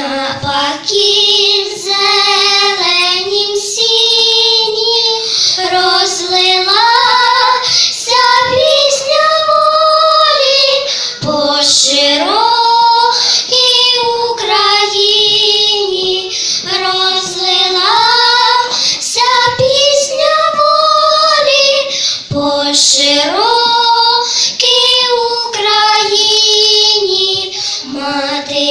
На пакі зеленім сіні розлилася пісня волі по широкій Україні. Розлилася пісня волі по широкій Україні, мати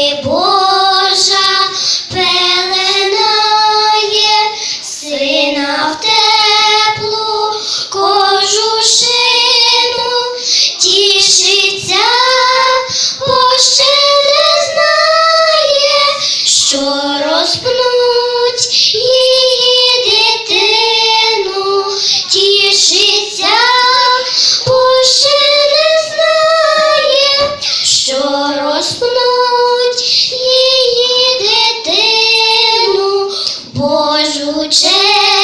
в теплу кожушину, тішиться, бо ще не знає, що розпнуть її дитину, тішиться, бо ще не знає, що розпнуть її дитину, Божу честь